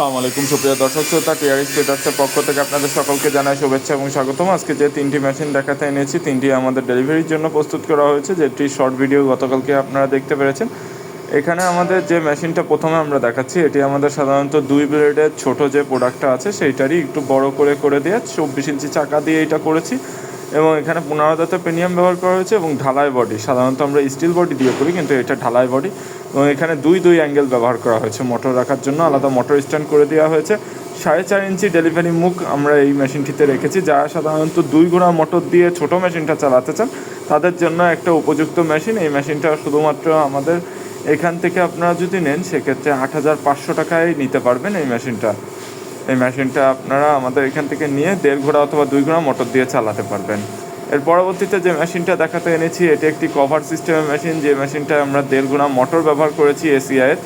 আসসালামু আলাইকুম, সুপ্রিয় দর্শক শ্রোতা টিআর স্টেটাসের পক্ষ থেকে আপনাদের সকলকে জানাই শুভেচ্ছা এবং স্বাগতম। আজকে যে তিনটি মেশিন দেখাতে এনেছি, তিনটি আমাদের ডেলিভারির জন্য প্রস্তুত করা হয়েছে, যেটি শর্ট ভিডিও গতকালকে আপনারা দেখতে পেরেছেন। এখানে আমাদের যে মেশিনটা প্রথমে আমরা দেখাচ্ছি, এটি আমাদের সাধারণত দুই ব্লেডের ছোট যে প্রোডাক্টটা আছে, সেইটারই একটু বড় করে করে দিয়ে চব্বিশ ইঞ্চি চাকা দিয়ে এটা করেছি। এবং এখানে পুনরাদাতে পেনিয়াম ব্যবহার করা হয়েছে এবং ঢালাই বডি সাধারণত আমরা স্টিল বডি দিয়ে করি, কিন্তু এটা ঢালাই বডি এবং এখানে দুই দুই অ্যাঙ্গেল ব্যবহার করা হয়েছে মোটর রাখার জন্য। আলাদা মোটর স্ট্যান্ড করে দেওয়া হয়েছে। সাড়ে চার ইঞ্চি ডেলিভারি মুখ আমরা এই মেশিনটিতে রেখেছি যারা সাধারণত দুই ঘোড়া মোটর দিয়ে ছোট মেশিনটা চালাতে চান। তাদের জন্য একটা উপযুক্ত মেশিন এই মেশিনটা শুধুমাত্র আমাদের এখান থেকে আপনারা যদি নেন, সেক্ষেত্রে আট হাজার পাঁচশো টাকায় নিতে পারবেন এই মেশিনটা এই মেশিনটা আপনারা আমাদের এখান থেকে নিয়ে দেড় ঘোড়া অথবা দুই ঘোড়া মোটর দিয়ে চালাতে পারবেন। এর পরবর্তীতে যে মেশিনটা দেখাতে এনেছি, এটি একটি কভার সিস্টেমের মেশিন। যে মেশিনটা আমরা দেড় ঘোড়া মোটর ব্যবহার করেছি এসিআইয়ের,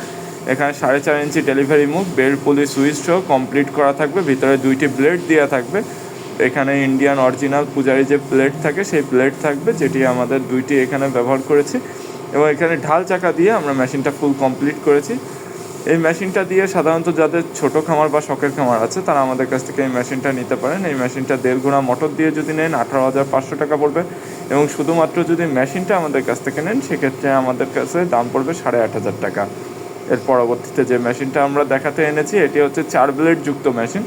এখানে সাড়ে চার ইঞ্চি ডেলিভারি মুখ, বেল্ট পুলি সুইচ সহ কমপ্লিট করা থাকবে, ভিতরে দুইটি ব্লেড দেওয়া থাকবে। এখানে ইন্ডিয়ান অরিজিনাল পূজারি যে প্লেট থাকে, সেই প্লেট থাকবে, যেটি আমাদের দুইটি এখানে ব্যবহার করেছি। এবং এখানে ঢাল চাকা দিয়ে আমরা মেশিনটা ফুল কমপ্লিট করেছি। এই মেশিনটা দিয়ে সাধারণত যাদের ছোট খামার বা শখের খামার আছে, তারা আমাদের কাছ থেকে এই মেশিনটা নিতে পারেন। এই মেশিনটা দেড় গুণা মোটর দিয়ে যদি নেন, আঠারো হাজার পাঁচশো টাকা পড়বে। এবং শুধুমাত্র যদি মেশিনটা আমাদের কাছ থেকে নেন, সেক্ষেত্রে আমাদের কাছে দাম পড়বে সাড়ে আট হাজার টাকা। এর পরবর্তীতে যে মেশিনটা আমরা দেখাতে এনেছি, এটি হচ্ছে চার ব্লেড যুক্ত মেশিন।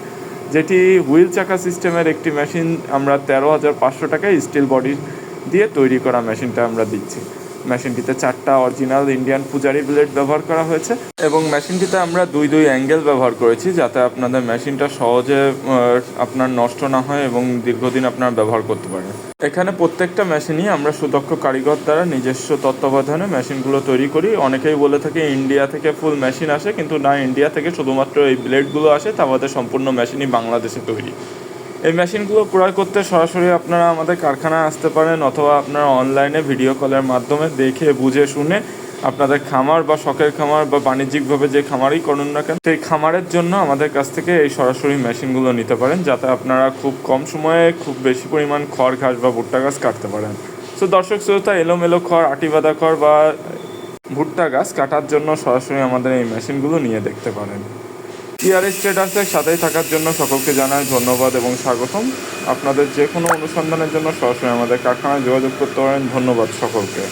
যেটি হুইল চাকা সিস্টেমের একটি মেশিন, আমরা তেরো হাজার পাঁচশো টাকায় স্টিল বডি দিয়ে তৈরি করা মেশিনটা আমরা দিচ্ছি। মেশিনটিতে চারটা অরিজিনাল ইন্ডিয়ান পূজারি ব্লেড ব্যবহার করা হয়েছে এবং মেশিনটিতে আমরা দুই দুই অ্যাঙ্গেল ব্যবহার করেছি যাতে আপনাদের মেশিনটা সহজে আপনার নষ্ট না হয় এবং দীর্ঘদিন আপনার ব্যবহার করতে পারেন। এখানে প্রত্যেকটা মেশিনই আমরা সুদক্ষ কারিগর দ্বারা নিজস্ব তত্ত্বাবধানে মেশিনগুলো তৈরি করি। অনেকেই বলে থাকে, ইন্ডিয়া থেকে ফুল মেশিন আসে, কিন্তু না, ইন্ডিয়া থেকে শুধুমাত্র এই ব্লেডগুলো আসে, তা আমাদের সম্পূর্ণ মেশিনই বাংলাদেশে তৈরি। এই মেশিনগুলো ক্রয় করতে সরাসরি আপনারা আমাদের কারখানায় আসতে পারেন অথবা আপনারা অনলাইনে ভিডিও কলের মাধ্যমে দেখে, বুঝে, শুনে আপনাদের খামার বা শখের খামার বা বাণিজ্যিকভাবে যে খামারই করুন না কেন, সেই খামারের জন্য আমাদের কাছ থেকে এই সরাসরি মেশিনগুলো নিতে পারেন যাতে আপনারা খুব কম সময়ে খুব বেশি পরিমাণ খড়, ঘাস বা ভুট্টা গাছ কাটতে পারেন। তো দর্শক শ্রোতা, এলোমেলো খড় আটি বাঁধা খড় বা ভুট্টা গাছ কাটার জন্য সরাসরি আমাদের এই মেশিনগুলো নিয়ে দেখতে পারেন। টিআরএস স্টেটাসের সাথেই থাকার জন্য সকলকে জানাই ধন্যবাদ এবং স্বাগতম। আপনাদের যে কোনো অনুসন্ধানের জন্য সরাসরি আমাদের কারখানায় যোগাযোগ করতে পারেন। ধন্যবাদ সকলকে।